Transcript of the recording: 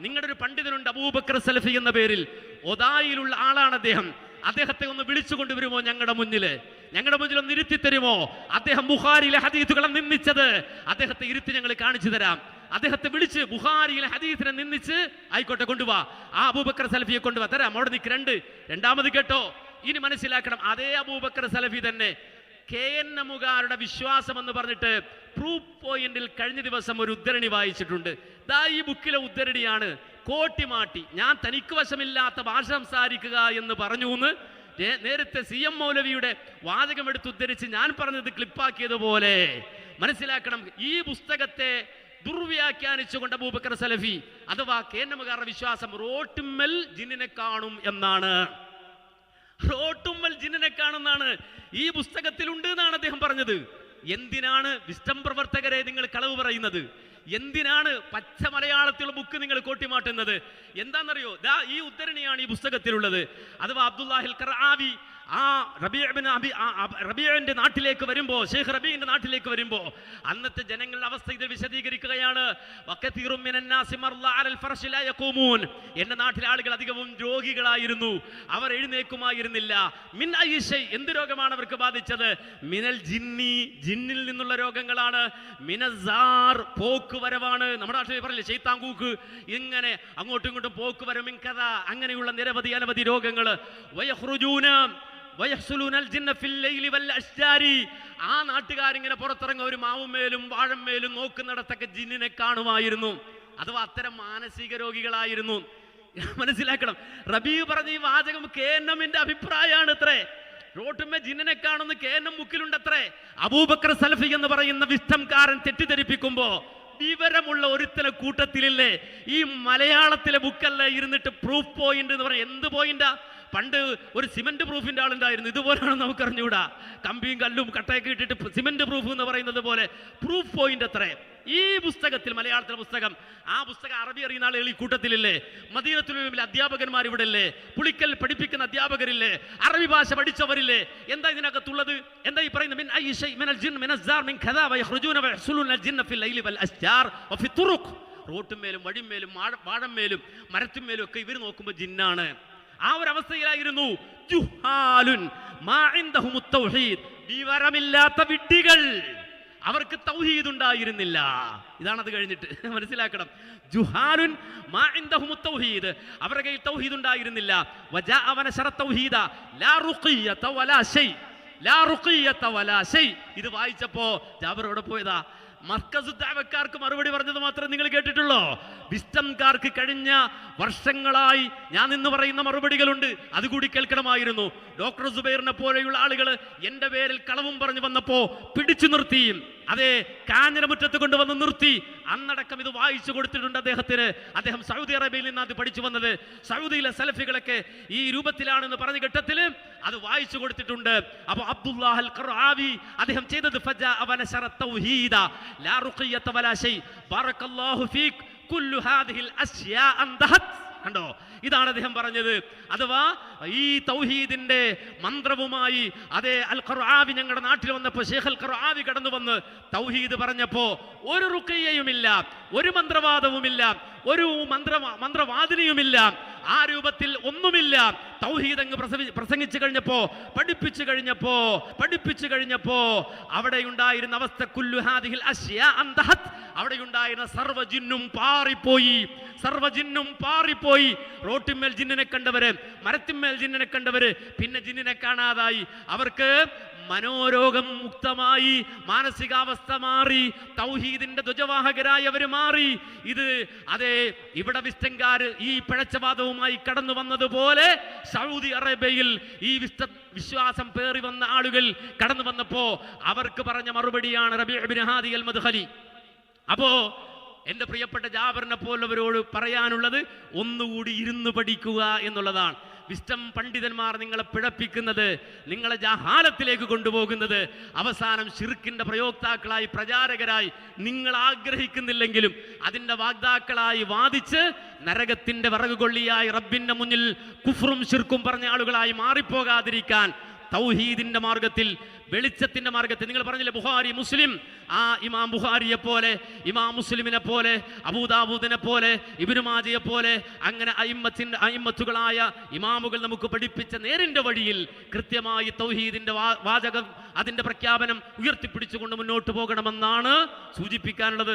നിങ്ങളുടെ ഒരു പണ്ഡിതനുണ്ട് അബൂബക്കർ സലഫി എന്ന പേരിൽ. ഒതായിലുള്ള ആളാണ് അദ്ദേഹം. അദ്ദേഹത്തെ ഒന്ന് വിളിച്ചു കൊണ്ടുവരുമോ ഞങ്ങളുടെ മുന്നിൽ? ഞങ്ങളുടെ മുന്നിൽ ഒന്ന് ഇരുത്തി തരുമോ? അദ്ദേഹം ബുഹാരിയിലെ ഹദീസുകളെ നിന്ദിച്ചത്. അദ്ദേഹത്തെ ഇരുത്തി ഞങ്ങൾ കാണിച്ചു തരാം. അദ്ദേഹത്തെ വിളിച്ച് ബുഹാരിയിലെ ഹദീസിനെ നിന്ദിച്ച് ആയിക്കോട്ടെ കൊണ്ടുവാ. ആ അബൂബക്കർ സലഫിയെ കൊണ്ടുവാ. തരാം അവിടെ നിൽക്ക് രണ്ട്. രണ്ടാമത് കേട്ടോ. ഇനി മനസ്സിലാക്കണം അതേ അബൂബക്കർ സലഫി തന്നെ കെ എൻ എമ്മുകാരുടെ വിശ്വാസം എന്ന് പറഞ്ഞിട്ട് പ്രൂഫ് പോയിന്റിൽ കഴിഞ്ഞ ദിവസം ഒരു ഉദ്ധരണി വായിച്ചിട്ടുണ്ട്. ദാ ഈ ബുക്കിലെ ഉദ്ധരണിയാണ്. കോട്ടിമാട്ടി ഞാൻ തനിക്ക് വശമില്ലാത്ത ഭാഷ സംസാരിക്കുക എന്ന് പറഞ്ഞു എന്ന് നേരത്തെ സി എം മൗലവിയുടെ വാചകം എടുത്ത് ഉദ്ധരിച്ച് ഞാൻ പറഞ്ഞത് ക്ലിപ്പാക്കിയതുപോലെ. മനസ്സിലാക്കണം ഈ പുസ്തകത്തെ ദുർവ്യാഖ്യാനിച്ചുകൊണ്ട് അബൂബക്കർ സലഫി അഥവാ കെ എൻ എമ്മുകാരുടെ വിശ്വാസം റോട്ടുമ്മൽ ജിന്നിനെ കാണും എന്നാണ്. റോട്ടുമ്മൽ ജിന്നിനെ കാണുന്നാണ് ഈ പുസ്തകത്തിലുണ്ട് എന്നാണ് അദ്ദേഹം പറഞ്ഞത്. എന്തിനാണ് വിസ്റ്റം പ്രവർത്തകരെ നിങ്ങൾ കളവ് പറയുന്നത്? എന്തിനാണ് പച്ച മലയാളത്തിലുള്ള ബുക്ക് നിങ്ങൾ കോട്ടിമാട്ടുന്നത് എന്താണെന്നറിയോ? ദാ ഈ ഉദ്ധരണിയാണ് ഈ പുസ്തകത്തിലുള്ളത്. അഥവാ അബ്ദുല്ലാഹിൽ ആ റബീഅബിന് അബി ആ നാട്ടിലേക്ക് വരുമ്പോൾ ഷെയ്ഖ് റബീന്റെ നാട്ടിലേക്ക് വരുമ്പോൾ അന്നത്തെ ജനങ്ങളുടെ അവസ്ഥ ഇത് വിശദീകരിക്കുകയാണ്. എന്റെ നാട്ടിലെ ആളുകൾ അധികവും രോഗികളായിരുന്നു. അവർ എഴുന്നേക്കുമായിരുന്നില്ല. മിൻ ഐഷൈ എന്ത് രോഗമാണ് അവർക്ക് ബാധിച്ചത്? മിനൽ ജിന്നി ജിന്നിൽ നിന്നുള്ള രോഗങ്ങളാണ്. മിനസാർ പോക്കുവരവാണ് നമ്മുടെ നാട്ടിൽ പറയില്ലേ ചെയ്ത്താങ്കൂക്ക് ഇങ്ങനെ അങ്ങോട്ടും ഇങ്ങോട്ടും പോക്ക് വരമിൻ കഥ. അങ്ങനെയുള്ള നിരവധി അനവധി രോഗങ്ങൾ ആ നാട്ടുകാരിങ്ങനെ പുറത്തിറങ്ങും. ഒരു മാവുമേലും വാഴമേലും നോക്കുന്നിടത്തൊക്കെ ജിന്നിനെ കാണുമായിരുന്നു. അഥവാ അത്തരം മാനസിക രോഗികളായിരുന്നു. മനസ്സിലാക്കണം. റബീ പറഞ്ഞ ഈ വാചകം കെ എൻ എമ്മിന്റെ അഭിപ്രായമാണ് അത്രേ റോട്ടുമ്മ ജിന്നിനെ കാണുന്ന കെ എൻ എം മുക്കിലുണ്ടത്രേ. അബൂബക്കർ സൽഫി എന്ന് പറയുന്ന വിഷ്ടംകാരൻ തെറ്റിദ്ധരിപ്പിക്കുമ്പോ വിവരമുള്ള ഒരുത്തല കൂട്ടത്തിലില്ലേ? ഈ മലയാളത്തിലെ ബുക്കല്ലേ ഇരുന്നിട്ട് പ്രൂഫ് പോയിന്റ് എന്ന് പറഞ്ഞ എന്ത് പോയിന്റാ പണ്ട് ഒരു സിമെന്റ് പ്രൂഫിന്റെ ആളുണ്ടായിരുന്നു. ഇതുപോലെയാണ് നമുക്ക് അറിഞ്ഞുകൂടാ കമ്പിയും കല്ലും കട്ടയൊക്കെ ഇട്ടിട്ട് സിമെന്റ് പ്രൂഫ് എന്ന് പറയുന്നത് പോലെ പ്രൂഫ് പോയിന്റ് അത്രേ ഈ പുസ്തകത്തിൽ മലയാളത്തിലെ പുസ്തകം ആ പുസ്തകം അറബി അറിയുന്ന ആളുകൾ ഈ കൂട്ടത്തിലില്ലേ? മദീനത്തുലിലെ അധ്യാപകന്മാർ ഇവിടെ ഇല്ലേ പുളിക്കൽ പഠിപ്പിക്കുന്ന അധ്യാപകരില്ലേ? അറബി ഭാഷ പഠിച്ചവരില്ലേ? എന്താ ഇതിനകത്തുള്ളത്? എന്താ ഈ പറയുന്നത്? മിൻ മിനൽ ജിൻ മിൻ ജിന്ന ഫിൽ ലൈലി റോട്ടുമേലും വഴിമേലും വാഴ- വാഴമേലും മരത്തുമേലും ഒക്കെ ഇവർ നോക്കുമ്പോൾ ജിന്നാണ്. ആ ഒരു അവസ്ഥയിലായിരുന്നു വിവരമില്ലാത്ത വിഡ്ഢികൾ. അവർക്ക് തൗഹീദ് ഉണ്ടായിരുന്നില്ല ഇതാണ് അത് കഴിഞ്ഞിട്ട്. മനസ്സിലാക്കണം. തൗഹീദ് അവരുടെ കയ്യിൽ തൗഹീദ് ഉണ്ടായിരുന്നില്ല തൗഹീദ. ലാ റുഖിയത വലാ ലാ റുഖിയത വലാ ഇത് വായിച്ചപ്പോ ജാബർ എവിടെ പോയതാ? മർക്കസ് ദാവക്കാർക്ക് മറുപടി പറഞ്ഞത് മാത്രമേ നിങ്ങൾ കേട്ടിട്ടുള്ളോ? വിസ്റ്റംകാർക്ക് കഴിഞ്ഞ വർഷങ്ങളായി ഞാൻ ഇന്ന് പറയുന്ന മറുപടികളുണ്ട്. അതുകൂടി കേൾക്കണമായിരുന്നു. ഡോക്ടർ സുബൈറിനെ പോലെയുള്ള ആളുകൾ എന്റെ പേരിൽ കളവും പറഞ്ഞു വന്നപ്പോൾ പിടിച്ചു നിർത്തി അതെ കാഞ്ഞിരമുറ്റത്ത് കൊണ്ടുവന്ന് നിർത്തി. അന്നടക്കം ഇത് വായിച്ചു കൊടുത്തിട്ടുണ്ട് അദ്ദേഹത്തിന്. അദ്ദേഹം സൗദി അറേബ്യയിൽ നിന്ന് അത് പഠിച്ചു വന്നത്. സൗദിയിലെ സലഫികളൊക്കെ ഈ രൂപത്തിലാണെന്ന് പറഞ്ഞ ഘട്ടത്തിൽ അത് വായിച്ചു കൊടുത്തിട്ടുണ്ട്. അപ്പോൾ അബ്ദുല്ലാഹൽ ഖറാവി അദ്ദേഹം ചെയ്തത് ഫജ അവനശറ തൗഹീദ. ലാ റുഖിയത വലാ ശൈ ബറകല്ലാഹു ഫീക് കുല്ലു ഹാദിഹിൽ അസ്യാ അന്തഹത്. കണ്ടോ? ഇതാണ് അദ്ദേഹം പറഞ്ഞത്. അഥവാ ഈ തൗഹീദിന്റെ മന്ത്രവുമായി അതേ അൽ ഖുർആവി ഞങ്ങളുടെ നാട്ടിൽ വന്നപ്പോൾ ഷേഖ് അൽ ഖുർആവി കടന്നു വന്ന് തൗഹീദ് പറഞ്ഞപ്പോൾ ഒരു റുക്കയ്യയുമില്ല ഒരു മന്ത്രവാദവുമില്ല ഒരു മന്ത്ര മന്ത്രവാദിനിയുമില്ല. ആ രൂപത്തിൽ ഒന്നുമില്ല. തൗഹീദങ്ങ് പ്രസംഗിച്ചു കഴിഞ്ഞപ്പോ പഠിപ്പിച്ചു കഴിഞ്ഞപ്പോ പഠിപ്പിച്ചു കഴിഞ്ഞപ്പോ അവിടെ ഉണ്ടായിരുന്ന അവസ്ഥ കുല്ലുഹാദിഹിൽ അവിടെ ഉണ്ടായിരുന്ന സർവജിന്നും പാറിപ്പോയി. സർവജിന്നും പാറിപ്പോയി. റോട്ടിന്മേൽ ജിന്നിനെ കണ്ടവര് മരത്തിന്മേൽ ജിന്നിനെ കണ്ടവര് പിന്നെ ജിന്നിനെ കാണാതായി. അവർക്ക് മനോരോഗം മുക്തമായി മാനസികാവസ്ഥ മാറി തൗഹീദിന്റെ ധ്വജവാഹകരായി അവർ മാറി. ഇത് അതെ ഇവിടെ വിസ്റ്റങ്കാര് ഈ പിഴച്ചവാദവുമായി കടന്നു വന്നതുപോലെ സൗദി അറേബ്യയിൽ ഈ വിസ്ത വിശ്വാസം പേറി വന്ന ആളുകൾ കടന്നു വന്നപ്പോ അവർക്ക് പറഞ്ഞ മറുപടിയാണ് റബിഹാദി ഹാദി അൽ മദ്ഹലി അപ്പോ എന്റെ പ്രിയപ്പെട്ട ജാബറിനെ പോലുള്ളവരോട് പറയാനുള്ളത് ഒന്നുകൂടി ഇരുന്ന് പഠിക്കുക എന്നുള്ളതാണ്. വിസ്റ്റം പണ്ഡിതന്മാർ നിങ്ങളെ പിഴപ്പിക്കുന്നത് നിങ്ങളെ ജഹാലത്തിലേക്ക് കൊണ്ടുപോകുന്നത് അവസാനം ഷിർക്കിന്റെ പ്രയോക്താക്കളായി പ്രചാരകരായി നിങ്ങൾ ആഗ്രഹിക്കുന്നില്ലെങ്കിലും അതിന്റെ വാഗ്ദാക്കളായി വാദിച്ച് നരകത്തിന്റെ വിറകുകൊള്ളിയായി റബ്ബിന്റെ മുന്നിൽ കുഫറും ഷിർക്കും പറഞ്ഞ ആളുകളായി മാറിപ്പോകാതിരിക്കാൻ തൗഹീദിന്റെ മാർഗത്തിൽ വെളിച്ചത്തിന്റെ മാർഗത്തിൽ. നിങ്ങൾ പറഞ്ഞില്ലേ ബുഹാരി മുസ്ലിം? ആ ഇമാം ബുഹാരിയെ പോലെ ഇമാം മുസ്ലിമിനെ പോലെ അബൂദാബൂദിനെ പോലെ ഇബിനുമാജയെ പോലെ അങ്ങനെ അയിമ്മത്തിന്റെ അയിമ്മത്തുകളായ ഇമാമുകൾ നമുക്ക് പഠിപ്പിച്ച നേരിന്റെ വഴിയിൽ കൃത്യമായി തൗഹീദിന്റെ വാചകം അതിന്റെ പ്രഖ്യാപനം ഉയർത്തിപ്പിടിച്ചുകൊണ്ട് മുന്നോട്ട് പോകണമെന്നാണ് സൂചിപ്പിക്കാനുള്ളത്.